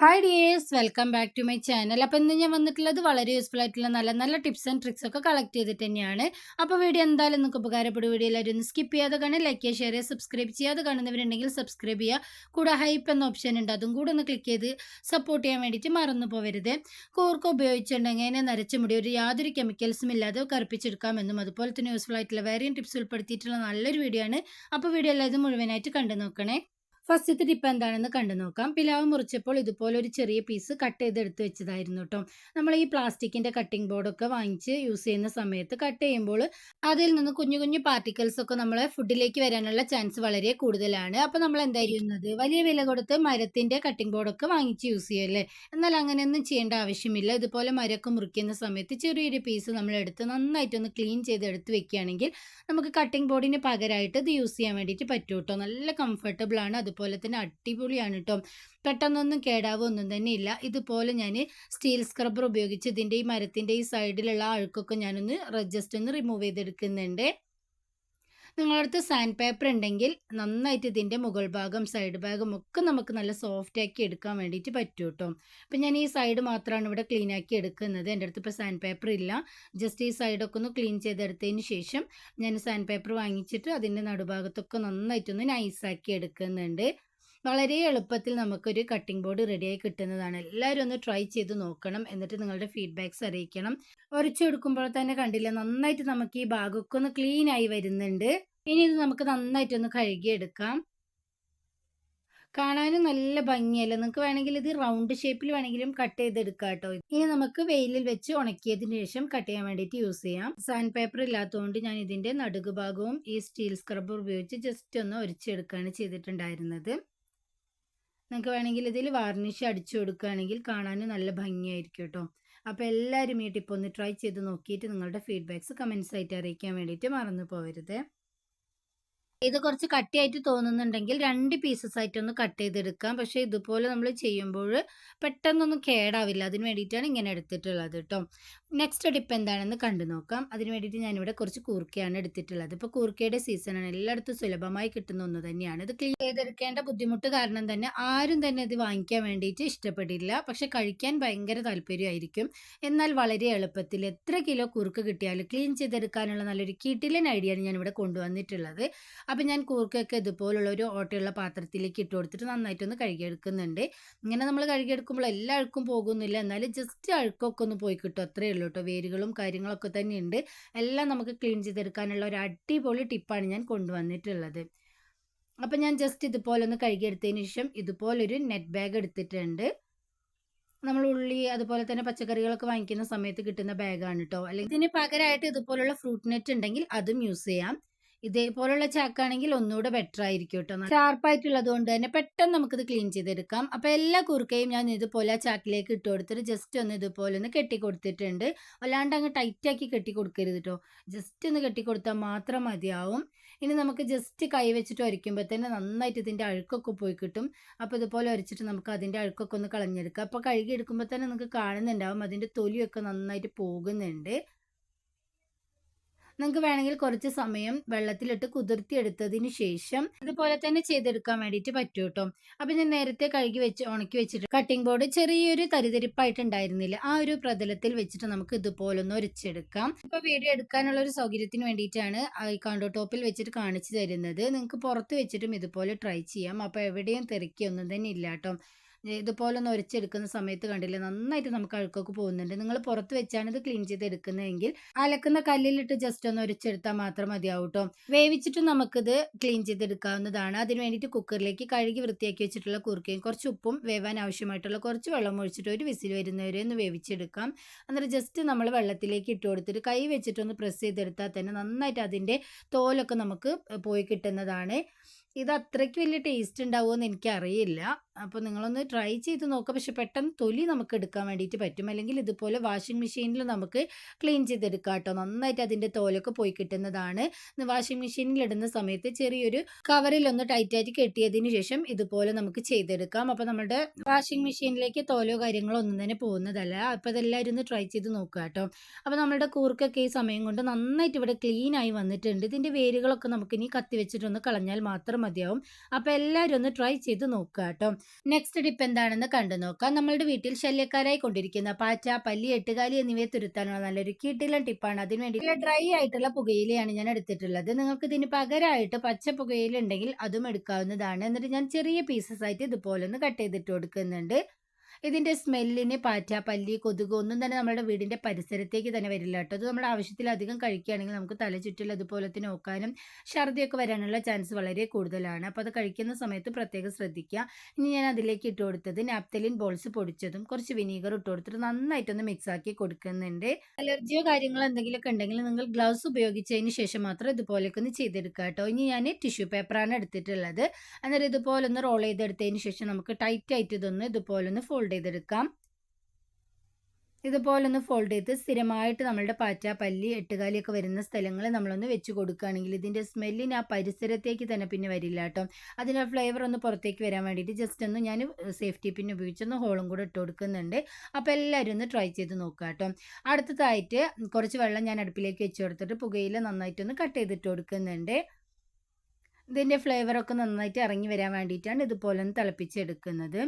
Hi dears welcome back to my channel അപ്പോൾ ഇന്ന് ഞാൻ വന്നിട്ടുള്ളത് വളരെ യൂസ്ഫുൾ ആയിട്ടുള്ള നല്ല നല്ല ടിപ്സ് ആൻഡ് ട്രിക്സ് ഒക്കെ കളക്ട് ചെയ്തിട്ട് തന്നെയാണ്. അപ്പോൾ വീഡിയോ എന്തായാലും നിങ്ങൾക്ക് ഉപകാരപ്പെടും. വീഡിയോ എല്ലാവരും ഒന്ന് സ്കിപ്പ് ചെയ്യാതെ കാണുക ലൈക്ക് ചെയ്യുക ഷെയർ ചെയ്യുക സബ്സ്ക്രൈബ് ചെയ്യാതെ കാണുന്നവരുണ്ടെങ്കിൽ സബ്സ്ക്രൈബ് ചെയ്യുക. കൂടെ ഹൈപ്പ് എന്ന ഓപ്ഷൻ ഉണ്ട്. അതും കൂടെ ഒന്ന് ക്ലിക്ക് ചെയ്ത് സപ്പോർട്ട് ചെയ്യാൻ വേണ്ടിയിട്ട് മറന്നു പോവരുത്. കൂർക്ക ഉപയോഗിച്ചിട്ടുണ്ടെങ്കിൽ അതിനെ നരച്ച മുടി ഒരു യാതൊരു കെമിക്കൽസും ഇല്ലാതെ കറുപ്പിച്ചെടുക്കാമെന്നും അതുപോലെ തന്നെ യൂസ്ഫുൾ ആയിട്ടുള്ള വേറെയും ടിപ്സ് ഉൾപ്പെടുത്തിയിട്ടുള്ള നല്ലൊരു വീഡിയോ ആണ്. അപ്പോൾ വീഡിയോ എല്ലാവരും മുഴുവനായിട്ട് കണ്ടു നോക്കണേ. ഫസ്റ്റത്തെ ടിപ്പ് എന്താണെന്ന് കണ്ടു നോക്കാം. പിലാവ് മുറിച്ചപ്പോൾ ഇതുപോലെ ഒരു ചെറിയ പീസ് കട്ട് ചെയ്ത് എടുത്ത് വെച്ചതായിരുന്നു കേട്ടോ നമ്മൾ ഈ പ്ലാസ്റ്റിക്കിന്റെ കട്ടിംഗ് ബോർഡൊക്കെ വാങ്ങിച്ച് യൂസ് ചെയ്യുന്ന സമയത്ത് കട്ട് ചെയ്യുമ്പോൾ അതിൽ നിന്ന് കുഞ്ഞു കുഞ്ഞു പാർട്ടിക്കിൾസ് ഒക്കെ നമ്മളെ ഫുഡിലേക്ക് വരാനുള്ള ചാൻസ് വളരെ കൂടുതലാണ്. അപ്പോൾ നമ്മൾ എന്താ ചെയ്യുന്നത്? വലിയ വില കൊടുത്ത് മരത്തിന്റെ കട്ടിംഗ് ബോർഡൊക്കെ വാങ്ങിച്ച് യൂസ് ചെയ്യല്ലേ എന്നാൽ അങ്ങനെയൊന്നും ചെയ്യേണ്ട ആവശ്യമില്ല. ഇതുപോലെ മരമൊക്കെ മുറിക്കുന്ന സമയത്ത് ചെറിയൊരു പീസ് നമ്മൾ എടുത്ത് നന്നായിട്ടൊന്ന് ക്ലീൻ ചെയ്ത് എടുത്ത് വെക്കുകയാണെങ്കിൽ നമുക്ക് കട്ടിംഗ് ബോർഡിന് പകരമായിട്ട് ഇത് യൂസ് ചെയ്യാൻ വേണ്ടിയിട്ട് പറ്റും കേട്ടോ നല്ല കംഫർട്ടബിൾ ആണ്. അതുപോലെ തന്നെ അടിപൊളിയാണ് കേട്ടോ പെട്ടെന്നൊന്നും കേടാവോ ഒന്നും തന്നെ ഇല്ല. ഇതുപോലെ ഞാൻ സ്റ്റീൽ സ്ക്രബ്ബർ ഉപയോഗിച്ച് ഇതിന്റെ ഈ മരത്തിന്റെ ഈ സൈഡിലുള്ള അഴുക്കൊക്കെ ഞാനൊന്ന് ജസ്റ്റ് ഒന്ന് റിമൂവ് ചെയ്തെടുക്കുന്നുണ്ട്. നിങ്ങളടുത്ത് സാൻഡ് പേപ്പർ ഉണ്ടെങ്കിൽ നന്നായിട്ട് ഇതിന്റെ മുകൾ ഭാഗം സൈഡ് ഭാഗം ഒക്കെ നമുക്ക് നല്ല സോഫ്റ്റ് ആക്കി എടുക്കാൻ വേണ്ടിയിട്ട് പറ്റും കേട്ടോ അപ്പം ഞാൻ ഈ സൈഡ് മാത്രമാണ് ഇവിടെ ക്ലീൻ ആക്കി എടുക്കുന്നത്. എന്റെ അടുത്ത് ഇപ്പോൾ സാൻഡ് പേപ്പർ ഇല്ല. ജസ്റ്റ് ഈ സൈഡൊക്കെ ഒന്ന് ക്ലീൻ ചെയ്തെടുത്തതിന് ശേഷം ഞാൻ സാൻഡ് പേപ്പർ വാങ്ങിച്ചിട്ട് അതിന്റെ നടുഭാഗത്തൊക്കെ നന്നായിട്ടൊന്ന് നൈസാക്കി എടുക്കുന്നുണ്ട്. വളരെ എളുപ്പത്തിൽ നമുക്കൊരു കട്ടിംഗ് ബോർഡ് റെഡിയായി കിട്ടുന്നതാണ്. എല്ലാവരും ഒന്ന് ട്രൈ ചെയ്ത് നോക്കണം. എന്നിട്ട് നിങ്ങളുടെ ഫീഡ്ബാക്ക്സ് അറിയിക്കണം. ഉരച്ചെടുക്കുമ്പോൾ തന്നെ കണ്ടില്ല നന്നായിട്ട് നമുക്ക് ഈ ഭാഗമൊക്കെ ഒന്ന് ക്ലീൻ ആയി വരുന്നുണ്ട്. ഇനി ഇത് നമുക്ക് നന്നായിട്ടൊന്ന് കഴുകിയെടുക്കാം. കാണാനും നല്ല ഭംഗിയല്ല? നിങ്ങൾക്ക് വേണമെങ്കിൽ ഇത് റൗണ്ട് ഷേപ്പിൽ വേണമെങ്കിലും കട്ട് ചെയ്തെടുക്കാം കേട്ടോ. ഇനി നമുക്ക് വെയിലിൽ വെച്ച് ഉണക്കിയതിന് ശേഷം കട്ട് ചെയ്യാൻ വേണ്ടിയിട്ട് യൂസ് ചെയ്യാം. സാൻഡ് പേപ്പർ ഇല്ലാത്തതുകൊണ്ട് ഞാൻ ഇതിന്റെ നടുക് ഭാഗവും ഈ സ്റ്റീൽ സ്ക്രബ്ബർ ഉപയോഗിച്ച് ജസ്റ്റ് ഒന്ന് ഒരിച്ചെടുക്കുകയാണ് ചെയ്തിട്ടുണ്ടായിരുന്നത്. നിങ്ങൾക്ക് വേണമെങ്കിൽ ഇതിൽ വാർണിഷ് അടിച്ചു കൊടുക്കുകയാണെങ്കിൽ കാണാൻ നല്ല ഭംഗിയായിരിക്കും കേട്ടോ അപ്പോൾ എല്ലാവരും ഈ ടിപ്പ് ഒന്ന് ട്രൈ ചെയ്ത് നോക്കിയിട്ട് നിങ്ങളുടെ ഫീഡ്ബാക്ക്സ് കമൻസ് ആയിട്ട് അറിയിക്കാൻ വേണ്ടിയിട്ട് മറന്നു പോകരുത് ഇത് കുറച്ച് കട്ടിയായിട്ട് തോന്നുന്നുണ്ടെങ്കിൽ രണ്ട് പീസസ് ആയിട്ട് ഒന്ന് കട്ട് ചെയ്തെടുക്കാം. പക്ഷേ ഇതുപോലെ നമ്മൾ ചെയ്യുമ്പോൾ പെട്ടെന്നൊന്നും കേടാവില്ല. അതിന് വേണ്ടിയിട്ടാണ് ഇങ്ങനെ എടുത്തിട്ടുള്ളത് കേട്ടോ നെക്സ്റ്റ് ടിപ്പ് എന്താണെന്ന് കണ്ടു നോക്കാം. അതിന് വേണ്ടിയിട്ട് ഞാനിവിടെ കുറച്ച് കൂർക്കയാണ് എടുത്തിട്ടുള്ളത്. ഇപ്പോൾ കൂർക്കയുടെ സീസണാണ് എല്ലായിടത്തും സുലഭമായി കിട്ടുന്ന ഒന്ന് തന്നെയാണ്. ഇത് ക്ലീൻ ചെയ്തെടുക്കേണ്ട ബുദ്ധിമുട്ട് കാരണം തന്നെ ആരും തന്നെ ഇത് വാങ്ങിക്കാൻ വേണ്ടിയിട്ട് ഇഷ്ടപ്പെടില്ല. പക്ഷെ കഴിക്കാൻ ഭയങ്കര താല്പര്യമായിരിക്കും. എന്നാൽ വളരെ എളുപ്പത്തിൽ എത്ര കിലോ കുറുക്ക് കിട്ടിയാലും ക്ലീൻ ചെയ്തെടുക്കാനുള്ള നല്ലൊരു കിട്ടിലൻ ഞാൻ ഇവിടെ കൊണ്ടുവന്നിട്ടുള്ളത്. അപ്പം ഞാൻ കൂർക്കൊക്കെ ഇതുപോലുള്ള ഒരു ഓട്ടയുള്ള പാത്രത്തിലേക്ക് ഇട്ട് കൊടുത്തിട്ട് നന്നായിട്ടൊന്ന് കഴുകിയെടുക്കുന്നുണ്ട്. ഇങ്ങനെ നമ്മൾ കഴുകിയെടുക്കുമ്പോൾ എല്ലാ അഴുക്കും പോകുന്നില്ല. എന്നാലും ജസ്റ്റ് അഴുക്കൊക്കെ ഒന്ന് പോയി കിട്ടും. അത്രയേ ഉള്ളൂ കേട്ടോ. വേരുകളും കാര്യങ്ങളൊക്കെ തന്നെയുണ്ട്. എല്ലാം നമുക്ക് ക്ലീൻ ചെയ്തെടുക്കാനുള്ള ഒരു അടിപൊളി ടിപ്പാണ് ഞാൻ കൊണ്ടുവന്നിട്ടുള്ളത്. അപ്പം ഞാൻ ജസ്റ്റ് ഇതുപോലെ ഒന്ന് കഴുകിയെടുത്തതിന് ശേഷം ഇതുപോലൊരു നെറ്റ് ബാഗ് എടുത്തിട്ടുണ്ട്. നമ്മൾ ഉള്ളി അതുപോലെ തന്നെ പച്ചക്കറികളൊക്കെ വാങ്ങിക്കുന്ന സമയത്ത് കിട്ടുന്ന ബാഗാണ് കേട്ടോ. അല്ലെങ്കിൽ ഇതിന് പകരമായിട്ട് ഇതുപോലുള്ള ഫ്രൂട്ട് നെറ്റ് ഉണ്ടെങ്കിൽ അതും യൂസ് ചെയ്യാം. ഇതേപോലുള്ള ചാക്കാണെങ്കിൽ ഒന്നുകൂടെ ബെറ്റർ ആയിരിക്കും കേട്ടോ ഷാർപ്പായിട്ടുള്ളത് കൊണ്ട് തന്നെ പെട്ടെന്ന് നമുക്കിത് ക്ലീൻ ചെയ്തെടുക്കാം. അപ്പോൾ എല്ലാ കുറുക്കയും ഞാൻ ഇതുപോലെ ചാക്കിലേക്ക് ഇട്ട് കൊടുത്തിട്ട് ജസ്റ്റ് ഒന്ന് ഇതുപോലെ ഒന്ന് കെട്ടി കൊടുത്തിട്ടുണ്ട്. അല്ലാണ്ട് അങ്ങ് ടൈറ്റാക്കി കെട്ടി കൊടുക്കരുത് കേട്ടോ ജസ്റ്റ് ഒന്ന് കെട്ടി കൊടുത്താൽ മാത്രം മതിയാവും. ഇനി നമുക്ക് ജസ്റ്റ് കൈ വെച്ചിട്ട് ഒരയ്ക്കുമ്പോൾ തന്നെ നന്നായിട്ട് ഇതിന്റെ അഴുക്കൊക്കെ പോയി കിട്ടും. അപ്പോൾ ഇതുപോലെ ഒരച്ചിട്ട് നമുക്ക് അതിന്റെ അഴുക്കൊക്കെ ഒന്ന് കളഞ്ഞെടുക്കാം. അപ്പോൾ കഴുകി എടുക്കുമ്പോൾ തന്നെ നമുക്ക് കാണുന്നുണ്ടാവും. അതിന്റെ തൊലിയൊക്കെ നന്നായിട്ട് പോകുന്നുണ്ട്. നിങ്ങൾക്ക് വേണമെങ്കിൽ കുറച്ച് സമയം വെള്ളത്തിലിട്ട് കുതിർത്തിയെടുത്തതിന് ശേഷം ഇതുപോലെ തന്നെ ചെയ്തെടുക്കാൻ വേണ്ടിയിട്ട് പറ്റും കേട്ടോ. അപ്പം ഞാൻ നേരത്തെ കഴുകി വെച്ച് ഉണക്കി വെച്ചിട്ട് കട്ടിംഗ് ബോർഡ് ചെറിയൊരു തരിതരിപ്പായിട്ട് ഉണ്ടായിരുന്നില്ല ആ ഒരു പ്രതലത്തിൽ വെച്ചിട്ട് നമുക്ക് ഇതുപോലെ ഒന്ന് ഒരിച്ചെടുക്കാം. ഇപ്പൊ വീഡിയോ എടുക്കാനുള്ള ഒരു സൗകര്യത്തിന് വേണ്ടിയിട്ടാണ് ഈ കൗണ്ടർ ടോപ്പിൽ വെച്ചിട്ട് കാണിച്ചു തരുന്നത്. നിങ്ങൾക്ക് പുറത്ത് വെച്ചിട്ടും ഇതുപോലെ ട്രൈ ചെയ്യാം. അപ്പോൾ എവിടെയും തിരക്കിയൊന്നും തന്നെ ഇല്ല കേട്ടോ. ഇതുപോലെ ഒന്ന് ഒരച്ചെടുക്കുന്ന സമയത്ത് കണ്ടില്ലേ നന്നായിട്ട് നമുക്ക് അഴുക്കൊക്കെ പോകുന്നുണ്ട്. നിങ്ങൾ പുറത്ത് വെച്ചാണ് ഇത് ക്ലീൻ ചെയ്ത് എടുക്കുന്നതെങ്കിൽ അലക്കുന്ന കല്ലിലിട്ട് ജസ്റ്റ് ഒന്ന് ഒരച്ചെടുത്താൽ മാത്രം മതിയാവും കേട്ടോ വേവിച്ചിട്ട് നമുക്കിത് ക്ലീൻ ചെയ്തെടുക്കാവുന്നതാണ്. അതിന് വേണ്ടിയിട്ട് കുക്കറിലേക്ക് കഴുകി വൃത്തിയാക്കി വെച്ചിട്ടുള്ള കുറുക്കയും കുറച്ച് ഉപ്പും വേവാൻ ആവശ്യമായിട്ടുള്ള കുറച്ച് വെള്ളം ഒഴിച്ചിട്ട് ഒരു വിസിൽ വരുന്നവരെ ഒന്ന് വേവിച്ചെടുക്കാം. എന്നിട്ട് ജസ്റ്റ് നമ്മൾ വെള്ളത്തിലേക്ക് ഇട്ട് കൊടുത്തിട്ട് കൈ വെച്ചിട്ടൊന്ന് പ്രസ് ചെയ്തെടുത്താൽ തന്നെ നന്നായിട്ട് അതിന്റെ തോലൊക്കെ നമുക്ക് പോയി കിട്ടുന്നതാണ്. ഇത് അത്രയ്ക്ക് വലിയ ടേസ്റ്റ് ഉണ്ടാവുമെന്ന് എനിക്കറിയില്ല. അപ്പോൾ നിങ്ങളൊന്ന് ട്രൈ ചെയ്ത് നോക്കുക പക്ഷെ പെട്ടെന്ന് തൊലി നമുക്ക് എടുക്കാൻ വേണ്ടിയിട്ട് പറ്റും. അല്ലെങ്കിൽ ഇതുപോലെ വാഷിംഗ് മെഷീനിൽ നമുക്ക് ക്ലീൻ ചെയ്തെടുക്കാം കേട്ടോ. നന്നായിട്ട് അതിന്റെ തോലൊക്കെ പോയി കിട്ടുന്നതാണ്. വാഷിംഗ് മെഷീനിൽ ഇടുന്ന സമയത്ത് ചെറിയൊരു കവറിലൊന്ന് ടൈറ്റായിട്ട് കെട്ടിയതിന് ശേഷം ഇതുപോലെ നമുക്ക് ചെയ്തെടുക്കാം. അപ്പോൾ നമ്മുടെ വാഷിംഗ് മെഷീനിലേക്ക് തോലോ കാര്യങ്ങളോ ഒന്നും തന്നെ പോകുന്നതല്ല. അപ്പോൾ അതെല്ലാവരും ഒന്ന് ട്രൈ ചെയ്ത് നോക്കുക കേട്ടോ. അപ്പോൾ നമ്മുടെ കൂർക്കൊക്കെ ഈ സമയം കൊണ്ട് നന്നായിട്ട് ഇവിടെ ക്ലീൻ ആയി വന്നിട്ടുണ്ട്. ഇതിന്റെ വേരുകളൊക്കെ നമുക്ക് ഇനി കത്തി വെച്ചിട്ടൊന്ന് കളഞ്ഞാൽ മാത്രം മതിയാവും. അപ്പോൾ എല്ലാവരും ഒന്ന് ട്രൈ ചെയ്ത് നോക്കുക കേട്ടോ. നെക്സ്റ്റ് ടിപ്പ് എന്താണെന്ന് കണ്ടു നോക്കാം. നമ്മളുടെ വീട്ടിൽ ശല്യക്കാരായി കൊണ്ടിരിക്കുന്ന പാച്ച പല്ലി എട്ടുകാലി എന്നിവയെ തുരുത്താനുള്ള നല്ലൊരു കിട്ടിലൻ ടിപ്പാണ് അതിന് വേണ്ടി ഡ്രൈ ആയിട്ടുള്ള പുകയിലയാണ് ഞാൻ എടുത്തിട്ടുള്ളത്. നിങ്ങൾക്ക് ഇതിന് പകരമായിട്ട് പച്ച പുകയില ഉണ്ടെങ്കിൽ അതും എടുക്കാവുന്നതാണ്. എന്നിട്ട് ഞാൻ ചെറിയ പീസസ് ആയിട്ട് ഇതുപോലെ ഒന്ന് കട്ട് ചെയ്തിട്ട് കൊടുക്കുന്നുണ്ട്. ഇതിന്റെ സ്മെല്ലിന് പാറ്റ പല്ലി കൊതുക് ഒന്നും തന്നെ നമ്മുടെ വീടിന്റെ പരിസരത്തേക്ക് തന്നെ വരില്ല കേട്ടോ. അത് നമ്മുടെ ആവശ്യത്തിലധികം കഴിക്കുകയാണെങ്കിൽ നമുക്ക് തല ചുറ്റിൽ അതുപോലെ തന്നെ നോക്കാനും ഛർദിയൊക്കെ വരാനുള്ള ചാൻസ് വളരെ കൂടുതലാണ്. അപ്പോൾ അത് കഴിക്കുന്ന സമയത്ത് പ്രത്യേകം ശ്രദ്ധിക്കുക. ഇനി ഞാൻ അതിലേക്ക് ഇട്ട് കൊടുത്തത് നാപ്തലിൻ ബോൾസ് പൊടിച്ചതും കുറച്ച് വിനീഗർ ഇട്ട് കൊടുത്തിട്ട് നന്നായിട്ടൊന്ന് മിക്സ് ആക്കി കൊടുക്കുന്നുണ്ട്. അലർജിയോ കാര്യങ്ങളോ എന്തെങ്കിലുമൊക്കെ ഉണ്ടെങ്കിൽ നിങ്ങൾ ഗ്ലൗസ് ഉപയോഗിച്ചതിന് ശേഷം മാത്രം ഇതുപോലെയൊക്കെ ഒന്ന് ചെയ്തെടുക്കുക കേട്ടോ. ഇനി ഞാൻ ടിഷ്യൂ പേപ്പറാണ് എടുത്തിട്ടുള്ളത്. അന്നേരം ഇതുപോലെ ഒന്ന് റോൾ ചെയ്തെടുത്തതിന് ശേഷം നമുക്ക് ടൈറ്റ് ആയിട്ട് ഇതൊന്ന് ഇതുപോലെ ഒന്ന് ഫോൾഡ് ചെയ്തെടുക്കാം. ഇതുപോലെ ഒന്ന് ഫോൾഡ് ചെയ്ത് സ്ഥിരമായിട്ട് നമ്മളുടെ പാറ്റ പല്ലി എട്ടുകാലിയൊക്കെ വരുന്ന സ്ഥലങ്ങൾ നമ്മളൊന്ന് വെച്ച് കൊടുക്കുകയാണെങ്കിൽ ഇതിന്റെ സ്മെല്ലിന് ആ പരിസരത്തേക്ക് തന്നെ പിന്നെ വരില്ല കേട്ടോ. അതിന്റെ ഫ്ലേവർ ഒന്ന് പുറത്തേക്ക് വരാൻ വേണ്ടിയിട്ട് ജസ്റ്റ് ഒന്ന് ഞാൻ സേഫ്റ്റി പിൻ ഉപയോഗിച്ചൊന്ന് ഹോളും കൂടെ ഇട്ട് കൊടുക്കുന്നുണ്ട്. അപ്പോൾ എല്ലാവരും ഒന്ന് ട്രൈ ചെയ്ത് നോക്കുക കേട്ടോ. അടുത്തതായിട്ട് കുറച്ച് വെള്ളം ഞാൻ അടുപ്പിലേക്ക് വെച്ച് കൊടുത്തിട്ട് പുകയില നന്നായിട്ടൊന്ന് കട്ട് ചെയ്തിട്ട് കൊടുക്കുന്നുണ്ട്. ഇതിന്റെ ഫ്ലേവറൊക്കെ നന്നായിട്ട് ഇറങ്ങി വരാൻ വേണ്ടിയിട്ടാണ് ഇതുപോലെ ഒന്ന് തിളപ്പിച്ചെടുക്കുന്നത്.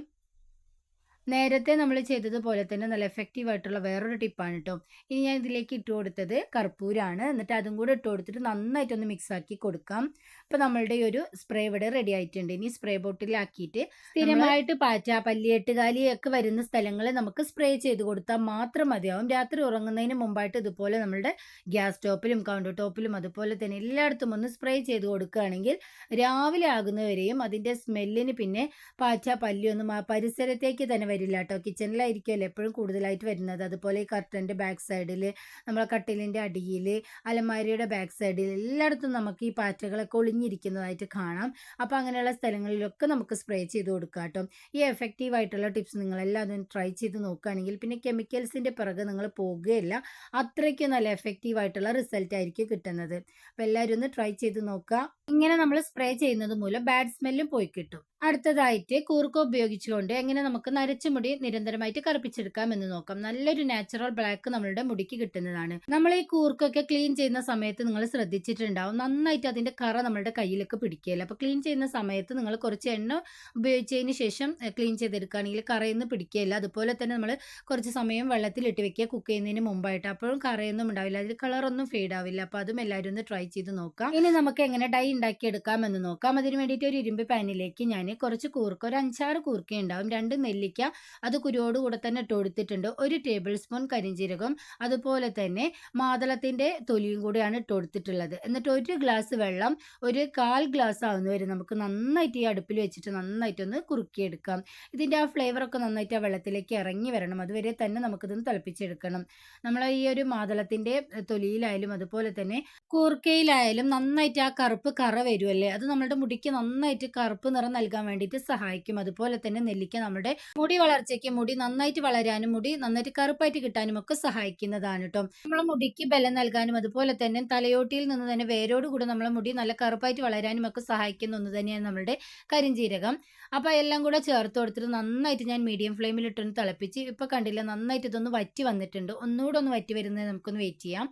നേരത്തെ നമ്മൾ ചെയ്തതുപോലെ തന്നെ നല്ല എഫക്റ്റീവ് ആയിട്ടുള്ള വേറൊരു ടിപ്പാണ് കേട്ടോ ഇനി ഞാൻ ഇതിലേക്ക് ഇട്ട് കൊടുത്തത് കർപ്പൂരാണ്. എന്നിട്ട് അതും കൂടെ ഇട്ട് കൊടുത്തിട്ട് നന്നായിട്ടൊന്ന് മിക്സ് ആക്കി കൊടുക്കാം. അപ്പോൾ നമ്മളുടെ ഈ ഒരു സ്പ്രേ ഇവിടെ റെഡി ആയിട്ടുണ്ട്. ഇനി സ്പ്രേ ബോട്ടിലാക്കിയിട്ട് സ്ഥിരമായിട്ട് പാറ്റ പല്ലിയെട്ടുകാലി ഒക്കെ വരുന്ന സ്ഥലങ്ങളെ നമുക്ക് സ്പ്രേ ചെയ്ത് കൊടുത്താൽ മാത്രം മതിയാവും. രാത്രി ഉറങ്ങുന്നതിന് മുമ്പായിട്ട് ഇതുപോലെ നമ്മളുടെ ഗ്യാസ് ടോപ്പിലും കൗണ്ടർ ടോപ്പിലും അതുപോലെ തന്നെ എല്ലായിടത്തും ഒന്ന് സ്പ്രേ ചെയ്ത് കൊടുക്കുകയാണെങ്കിൽ രാവിലെ ആകുന്നവരെയും അതിന്റെ സ്മെല്ലിന് പിന്നെ പാറ്റ പല്ലിയൊന്നും ആ പരിസരത്തേക്ക് തന്നെ വരില്ല കേട്ടോ കിച്ചണിലായിരിക്കുമല്ലോ എപ്പോഴും കൂടുതലായിട്ട് വരുന്നത്? അതുപോലെ ഈ കർട്ടന്റെ ബാക്ക് സൈഡിൽ നമ്മളെ കട്ടിലിന്റെ അടിയിൽ അലമാരിയുടെ ബാക്ക് സൈഡിൽ എല്ലായിടത്തും നമുക്ക് ഈ പാറ്റകളൊക്കെ ഒളിഞ്ഞിരിക്കുന്നതായിട്ട് കാണാം. അപ്പോൾ അങ്ങനെയുള്ള സ്ഥലങ്ങളിലൊക്കെ നമുക്ക് സ്പ്രേ ചെയ്ത് കൊടുക്കാം കേട്ടോ ഈ എഫക്റ്റീവ് ആയിട്ടുള്ള ടിപ്സ് നിങ്ങളെല്ലാം അതൊന്ന് ട്രൈ ചെയ്ത് നോക്കുകയാണെങ്കിൽ പിന്നെ കെമിക്കൽസിന്റെ പിറകെ നിങ്ങൾ പോകുകയില്ല അത്രയ്ക്ക് നല്ല എഫക്റ്റീവ് ആയിട്ടുള്ള റിസൾട്ട് ആയിരിക്കും കിട്ടുന്നത്. അപ്പോൾ എല്ലാവരും ഒന്ന് ട്രൈ ചെയ്ത് നോക്കുക. ഇങ്ങനെ നമ്മൾ സ്പ്രേ ചെയ്യുന്നത് മൂലം ബാഡ് സ്മെല്ലും പോയി കിട്ടും. അടുത്തതായിട്ട് കൂർക്ക ഉപയോഗിച്ചുകൊണ്ട് എങ്ങനെ നമുക്ക് നരച്ച മുടി നിരന്തരമായിട്ട് കറുപ്പിച്ചെടുക്കാം എന്ന് നോക്കാം. നല്ലൊരു നാച്ചുറൽ ബ്ലാക്ക് നമ്മളുടെ മുടിക്ക് കിട്ടുന്നതാണ്. നമ്മൾ ഈ കൂർക്കൊക്കെ ക്ലീൻ ചെയ്യുന്ന സമയത്ത് നിങ്ങൾ ശ്രദ്ധിച്ചിട്ടുണ്ടാവും. നന്നായിട്ട് അതിന്റെ കറ നമ്മളുടെ കയ്യിലൊക്കെ പിടിക്കുകയില്ല. അപ്പോൾ ക്ലീൻ ചെയ്യുന്ന സമയത്ത് നിങ്ങൾ കുറച്ച് എണ്ണ ഉപയോഗിച്ചതിന് ശേഷം ക്ലീൻ ചെയ്തെടുക്കുകയാണെങ്കിൽ കറയൊന്നും പിടിക്കുകയില്ല. അതുപോലെ തന്നെ നമ്മൾ കുറച്ച് സമയം വെള്ളത്തിലിട്ട് വെക്കുക കുക്ക് ചെയ്യുന്നതിന് മുമ്പായിട്ട്. അപ്പോഴും കറയൊന്നും ഉണ്ടാവില്ല. അതിൽ കളറൊന്നും ഫെയ്ഡ് ആവില്ല. അപ്പോൾ അതും എല്ലാവരും ഒന്ന് ട്രൈ ചെയ്ത് നോക്കാം ഇനി നമുക്ക് എങ്ങനെ ഡൈ ഉണ്ടാക്കി എടുക്കാം എന്ന് നോക്കാം. അതിന് വേണ്ടിയിട്ട് ഒരു ഇരുമ്പ് പാനിലേക്ക് ഞാൻ കുറച്ച് കൂർക്ക ഒരു അഞ്ചാറ് കൂർക്ക ഉണ്ടാവും. രണ്ട് നെല്ലിക്ക അത് കുരുവോട് കൂടെ തന്നെ ഇട്ട് കൊടുത്തിട്ടുണ്ട്. ഒരു ടേബിൾ സ്പൂൺ കരിഞ്ജീരകം അതുപോലെ തന്നെ മാതളത്തിന്റെ തൊലിയും കൂടെയാണ് ഇട്ട് കൊടുത്തിട്ടുള്ളത്. എന്നിട്ട് ഒരു ഗ്ലാസ് വെള്ളം ഒരു കാൽ ഗ്ലാസ് ആവുന്ന വരെ നമുക്ക് നന്നായിട്ട് ഈ അടുപ്പിൽ വെച്ചിട്ട് നന്നായിട്ടൊന്ന് കുറുക്കിയെടുക്കാം. ഇതിന്റെ ആ ഫ്ലേവറൊക്കെ നന്നായിട്ട് ആ വെള്ളത്തിലേക്ക് ഇറങ്ങി വരണം. അതുവരെ തന്നെ നമുക്കിതൊന്ന് തിളപ്പിച്ചെടുക്കണം. നമ്മൾ ഈ ഒരു മാതളത്തിന്റെ തൊലിയിലായാലും അതുപോലെ തന്നെ കൂർക്കയിലായാലും നന്നായിട്ട് ആ കറുപ്പ് കറ വരുമല്ലേ അത് നമ്മളുടെ മുടിക്ക് നന്നായിട്ട് കറുപ്പ് നിറം നൽകാൻ വേണ്ടിയിട്ട് സഹായിക്കും. അതുപോലെ തന്നെ നെല്ലിക്ക നമ്മുടെ മുടി വളർച്ചയ്ക്ക് മുടി നന്നായിട്ട് വളരാനും മുടി നന്നായിട്ട് കറുപ്പായിട്ട് കിട്ടാനും ഒക്കെ സഹായിക്കുന്നതാണ് കേട്ടോ നമ്മളെ മുടിക്ക് ബലം നൽകാനും അതുപോലെ തന്നെ തലയോട്ടിയിൽ നിന്ന് തന്നെ വേരോട് കൂടെ നമ്മളെ മുടി നല്ല കറുപ്പായിട്ട് വളരാനും ഒക്കെ സഹായിക്കുന്ന ഒന്ന് തന്നെയാണ് നമ്മുടെ കരിഞ്ജീരകം അപ്പോൾ എല്ലാം കൂടെ ചേർത്ത് കൊടുത്തിട്ട് നന്നായിട്ട് ഞാൻ മീഡിയം ഫ്ലെയിമിൽ ഇട്ടൊന്ന് തിളപ്പിച്ച് ഇപ്പോൾ കണ്ടില്ല നന്നായിട്ട് ഇതൊന്ന് വറ്റി വന്നിട്ടുണ്ട്. ഒന്നുകൂടെ ഒന്ന് വറ്റി വരുന്നത് നമുക്കൊന്ന് വെയിറ്റ് ചെയ്യാം.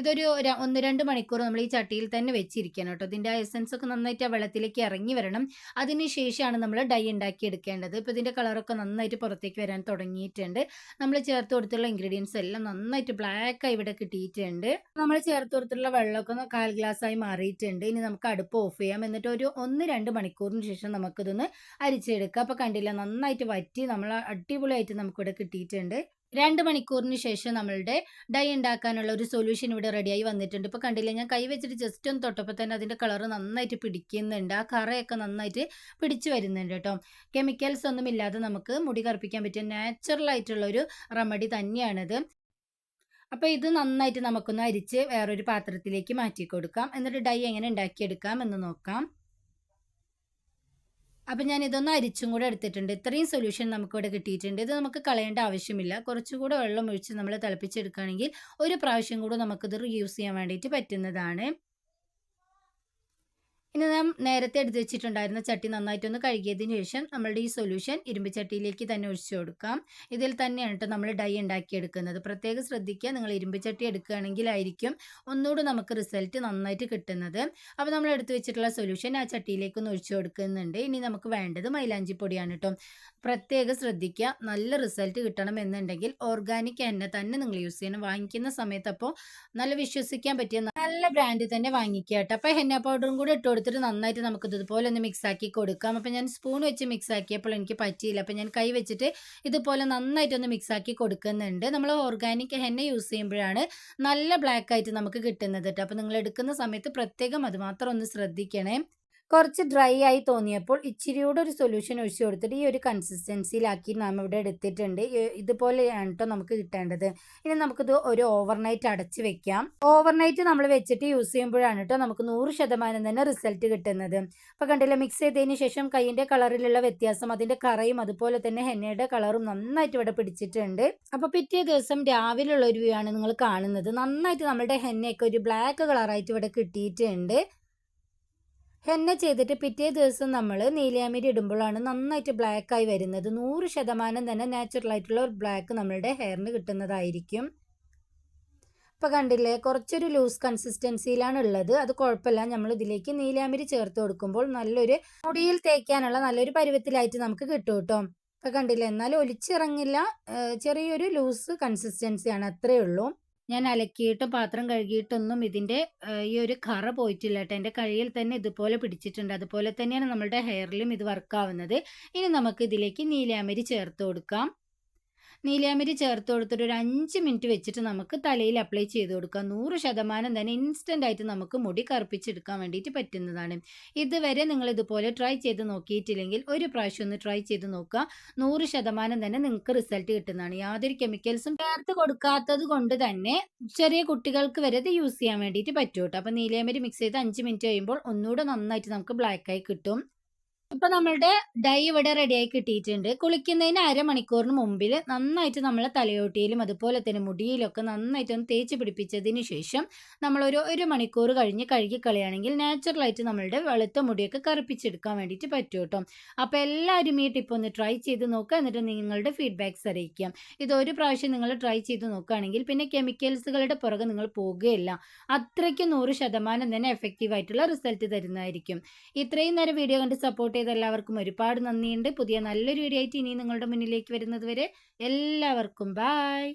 ഇതൊരു ഒന്ന് രണ്ട് മണിക്കൂർ നമ്മൾ ഈ ചട്ടിയിൽ തന്നെ വെച്ചിരിക്കണം കേട്ടോ. ഇതിന്റെ ആ എസൻസ് ഒക്കെ നന്നായിട്ട് ആ വെള്ളത്തിലേക്ക് ഇറങ്ങി വരണം. അതിന് ശേഷമാണ് നമ്മൾ ഡൈ ഉണ്ടാക്കി എടുക്കേണ്ടത്. ഇപ്പോൾ ഇതിന്റെ കളറൊക്കെ നന്നായിട്ട് പുറത്തേക്ക് വരാൻ തുടങ്ങിയിട്ടുണ്ട്. നമ്മൾ ചേർത്ത് കൊടുത്തുള്ള ഇൻഗ്രീഡിയൻസ് എല്ലാം നന്നായിട്ട് ബ്ലാക്ക് ആയി ഇവിടെ കിട്ടിയിട്ടുണ്ട്. നമ്മൾ ചേർത്ത് കൊടുത്തുള്ള വെള്ളമൊക്കെ ഒന്ന് കാൽ ഗ്ലാസ് ആയി മാറിയിട്ടുണ്ട്. ഇനി നമുക്ക് അടുപ്പ് ഓഫ് ചെയ്യാം. എന്നിട്ട് ഒരു ഒന്ന് രണ്ട് മണിക്കൂറിന് ശേഷം നമുക്കിതൊന്ന് അരിച്ചെടുക്കാം. അപ്പോൾ കണ്ടില്ല നന്നായിട്ട് വറ്റി നമ്മൾ അടിപൊളിയായിട്ട് നമുക്കിവിടെ കിട്ടിയിട്ടുണ്ട്. രണ്ട് മണിക്കൂറിന് ശേഷം നമ്മളുടെ ഡൈ ഉണ്ടാക്കാനുള്ള ഒരു സൊല്യൂഷൻ ഇവിടെ റെഡിയായി വന്നിട്ടുണ്ട്. ഇപ്പോൾ കണ്ടില്ലേ ഞാൻ കൈ വെച്ചിട്ട് ജസ്റ്റ് ഒന്ന് തൊട്ടപ്പോൾ തന്നെ അതിന്റെ കളർ നന്നായിട്ട് പിടിക്കുന്നുണ്ട്. ആ കറയൊക്കെ നന്നായിട്ട് പിടിച്ചു വരുന്നുണ്ട് കേട്ടോ. കെമിക്കൽസ് ഒന്നും ഇല്ലാതെ നമുക്ക് മുടി കറുപ്പിക്കാൻ പറ്റിയ നാച്ചുറൽ ആയിട്ടുള്ള ഒരു റെമഡി തന്നെയാണിത്. അപ്പോൾ ഇത് നന്നായിട്ട് നമുക്കൊന്ന് അരിച്ച് വേറൊരു പാത്രത്തിലേക്ക് മാറ്റി കൊടുക്കാം എന്നിട്ട് ഡൈ എങ്ങനെ ഉണ്ടാക്കിയെടുക്കാം എന്ന് നോക്കാം. അപ്പം ഞാൻ ഇതൊന്ന് അരിച്ചും കൂടെ എടുത്തിട്ടുണ്ട്. ഇത്രയും സൊല്യൂഷൻ നമുക്കിവിടെ കിട്ടിയിട്ടുണ്ട്. ഇത് നമുക്ക് കളയേണ്ട ആവശ്യമില്ല. കുറച്ചുകൂടെ വെള്ളം ഒഴിച്ച് നമ്മൾ തിളപ്പിച്ചെടുക്കുകയാണെങ്കിൽ ഒരു പ്രാവശ്യം കൂടെ നമുക്കിത് റീയൂസ് ചെയ്യാൻ വേണ്ടിയിട്ട് പറ്റുന്നതാണ്. ഇനി നാം നേരത്തെ എടുത്ത് വെച്ചിട്ടുണ്ടായിരുന്ന ചട്ടി നന്നായിട്ടൊന്ന് കഴുകിയതിന് ശേഷം നമ്മളുടെ ഈ സൊല്യൂഷൻ ഇരുമ്പ് ചട്ടിയിലേക്ക് തന്നെ ഒഴിച്ചു കൊടുക്കാം. ഇതിൽ തന്നെയാണ് കേട്ടോ നമ്മൾ ഡൈ ഉണ്ടാക്കിയെടുക്കുന്നത്. പ്രത്യേകം ശ്രദ്ധിക്കുക. നിങ്ങൾ ഇരുമ്പ് ചട്ടി എടുക്കുകയാണെങ്കിലായിരിക്കും ഒന്നുകൂടി നമുക്ക് റിസൾട്ട് നന്നായിട്ട് കിട്ടുന്നത്. അപ്പോൾ നമ്മൾ എടുത്തു വെച്ചിട്ടുള്ള സൊല്യൂഷൻ ആ ചട്ടിയിലേക്ക് ഒന്ന് ഒഴിച്ചു കൊടുക്കുന്നുണ്ട്. ഇനി നമുക്ക് വേണ്ടത് മൈലാഞ്ചി പൊടിയാണ് കേട്ടോ പ്രത്യേകം ശ്രദ്ധിക്കുക. നല്ല റിസൾട്ട് കിട്ടണം എന്നുണ്ടെങ്കിൽ ഓർഗാനിക് എണ്ണ തന്നെ നിങ്ങൾ യൂസ് ചെയ്യണം. വാങ്ങിക്കുന്ന സമയത്ത് അപ്പോൾ നല്ല വിശ്വസിക്കാൻ പറ്റിയ നല്ല ബ്രാൻഡ് തന്നെ വാങ്ങിക്കുക കേട്ടോ അപ്പോൾ ഹെന്ന പൗഡറും കൂടി ഇട്ട് കൊടുത്തിട്ട് നന്നായിട്ട് നമുക്ക് ഇതുപോലെ ഒന്ന് മിക്സ് ആക്കി കൊടുക്കാം. അപ്പോൾ ഞാൻ സ്പൂൺ വെച്ച് മിക്സ് ആക്കിയപ്പോൾ എനിക്ക് പറ്റിയില്ല. അപ്പോൾ ഞാൻ കൈ വെച്ചിട്ട് ഇതുപോലെ നന്നായിട്ടൊന്ന് മിക്സ് ആക്കി കൊടുക്കുന്നുണ്ട്. നമ്മൾ ഓർഗാനിക് ഹെന്ന യൂസ് ചെയ്യുമ്പോഴാണ് നല്ല ബ്ലാക്ക് ആയിട്ട് നമുക്ക് കിട്ടുന്നത് കേട്ടോ അപ്പോൾ നിങ്ങൾ എടുക്കുന്ന സമയത്ത് പ്രത്യേകം അത് മാത്രം ഒന്ന് ശ്രദ്ധിക്കണേ. കുറച്ച് ഡ്രൈ ആയി തോന്നിയപ്പോൾ ഇച്ചിരിയൂടെ ഒരു സൊല്യൂഷൻ ഒഴിച്ചു കൊടുത്തിട്ട് ഈ ഒരു കൺസിസ്റ്റൻസിയിലാക്കി നാം ഇവിടെ എടുത്തിട്ടുണ്ട്. ഇതുപോലെയാണ് കേട്ടോ നമുക്ക് കിട്ടേണ്ടത്. ഇനി നമുക്കിത് ഒരു ഓവർനൈറ്റ് അടച്ച് വെക്കാം. ഓവർനൈറ്റ് നമ്മൾ വെച്ചിട്ട് യൂസ് ചെയ്യുമ്പോഴാണ് കേട്ടോ നമുക്ക് നൂറ് ശതമാനം തന്നെ റിസൾട്ട് കിട്ടുന്നത്. അപ്പോൾ കണ്ടില്ല മിക്സ് ചെയ്തതിന് ശേഷം കൈയിന്റെ കളറിലുള്ള വ്യത്യാസം അതിന്റെ കറയും അതുപോലെ തന്നെ ഹെന്നയുടെ കളറും നന്നായിട്ട് ഇവിടെ പിടിച്ചിട്ടുണ്ട്. അപ്പോൾ പിറ്റേ ദിവസം രാവിലെ ഉള്ള ഒരു വ്യൂ ആണ് നിങ്ങൾ കാണുന്നത്. നന്നായിട്ട് നമ്മുടെ ഹെന്നയൊക്കെ ഒരു ബ്ലാക്ക് കളറായിട്ട് ഇവിടെ കിട്ടിയിട്ടുണ്ട്. ഹെന്ന ചെയ്തിട്ട് പിറ്റേ ദിവസം നമ്മൾ നീലയാമിരി ഇടുമ്പോഴാണ് നന്നായിട്ട് ബ്ലാക്ക് ആയി വരുന്നത്. നൂറ് ശതമാനം തന്നെ നാച്ചുറൽ ആയിട്ടുള്ള ഒരു ബ്ലാക്ക് നമ്മളുടെ ഹെയറിന് കിട്ടുന്നതായിരിക്കും. ഇപ്പൊ കണ്ടില്ലേ കുറച്ചൊരു ലൂസ് കൺസിസ്റ്റൻസിയിലാണ് ഉള്ളത്. അത് കുഴപ്പമില്ല. നമ്മൾ ഇതിലേക്ക് നീലാമിരി ചേർത്ത് കൊടുക്കുമ്പോൾ നല്ലൊരു മുടിയിൽ തേക്കാനുള്ള നല്ലൊരു പരുവത്തിലായിട്ട് നമുക്ക് കിട്ടും കേട്ടോ. ഇപ്പൊ കണ്ടില്ലേ എന്നാലും ഒലിച്ചിറങ്ങില്ല. ചെറിയൊരു ലൂസ് കൺസിസ്റ്റൻസിയാണ് അത്രയേ ഉള്ളൂ. ഞാൻ അലക്കിയിട്ട് പാത്രം കഴുകിയിട്ടൊന്നും ഇതിന്റെ ഈ ഒരു കറ പോയിട്ടില്ല കേട്ടോ. എന്റെ കയ്യിൽ തന്നെ ഇതുപോലെ പിടിച്ചിട്ടുണ്ട്. അതുപോലെ തന്നെയാണ് നമ്മളുടെ ഹെയറിലും ഇത് വർക്കാവുന്നത് ഇനി നമുക്ക് ഇതിലേക്ക് നീലാമരി ചേർത്ത് കൊടുക്കാം. നീലാമരി ചേർത്ത് കൊടുത്തിട്ട് ഒരു അഞ്ച് മിനിറ്റ് വെച്ചിട്ട് നമുക്ക് തലയിൽ അപ്ലൈ ചെയ്ത് കൊടുക്കാം നൂറ് ശതമാനം തന്നെ ഇൻസ്റ്റന്റ് ആയിട്ട് നമുക്ക് മുടി കറുപ്പിച്ചെടുക്കാൻ വേണ്ടിയിട്ട് പറ്റുന്നതാണ്. ഇതുവരെ നിങ്ങൾ ഇതുപോലെ ട്രൈ ചെയ്ത് നോക്കിയിട്ടില്ലെങ്കിൽ ഒരു പ്രാവശ്യം ഒന്ന് ട്രൈ ചെയ്ത് നോക്കുക. നൂറ് ശതമാനം തന്നെ നിങ്ങൾക്ക് റിസൾട്ട് കിട്ടുന്നതാണ്. യാതൊരു കെമിക്കൽസും ചേർത്ത് കൊടുക്കാത്തത് കൊണ്ട് തന്നെ ചെറിയ കുട്ടികൾക്ക് വരെ ഇത് യൂസ് ചെയ്യാൻ വേണ്ടിയിട്ട് പറ്റും കേട്ടോ. അപ്പോൾ നീലയമരി മിക്സ് ചെയ്ത് അഞ്ച് മിനിറ്റ് കഴിയുമ്പോൾ ഒന്നുകൂടെ നന്നായിട്ട് നമുക്ക് ബ്ലാക്ക് ആയി കിട്ടും. ഇപ്പൊ നമ്മളുടെ ഡൈ ഇവിടെ റെഡിയായി കിട്ടിയിട്ടുണ്ട്. കുളിക്കുന്നതിന് അരമണിക്കൂറിന് മുമ്പിൽ നന്നായിട്ട് നമ്മളെ തലയോട്ടിയിലും അതുപോലെ തന്നെ മുടിയിലൊക്കെ നന്നായിട്ട് ഒന്ന് തേച്ച് പിടിപ്പിച്ചതിന് ശേഷം നമ്മളൊരു ഒരു മണിക്കൂർ കഴിഞ്ഞ് കഴുകി കളയുകയാണെങ്കിൽ നാച്ചുറലായിട്ട് നമ്മളുടെ വെളുത്ത മുടിയൊക്കെ കറുപ്പിച്ചെടുക്കാൻ വേണ്ടിയിട്ട് പറ്റും കേട്ടോ. അപ്പോൾ എല്ലാവരും ഈ ടിപ്പ് ഒന്ന് ട്രൈ ചെയ്ത് നോക്കുക എന്നിട്ട് നിങ്ങളുടെ ഫീഡ്ബാക്ക്സ് അറിയിക്കാം. ഇത് ഒരു പ്രാവശ്യം നിങ്ങൾ ട്രൈ ചെയ്ത് നോക്കുകയാണെങ്കിൽ പിന്നെ കെമിക്കൽസുകളുടെ പുറകെ നിങ്ങൾ പോകുകയില്ല. അത്രയ്ക്ക് നൂറ് ശതമാനം തന്നെ എഫക്റ്റീവ് ആയിട്ടുള്ള റിസൾട്ട് തരുന്നതായിരിക്കും. ഇത്രയും നേരം വീഡിയോ കണ്ട് സപ്പോർട്ട് ചെയ്ത എല്ലാവർക്കും ഒരുപാട് നന്ദിയുണ്ട്. പുതിയ നല്ലൊരു വീഡിയോ ആയിട്ട് ഇനി നിങ്ങളുടെ മുന്നിലേക്ക് വരുന്നത് വരെ എല്ലാവർക്കും ബായ്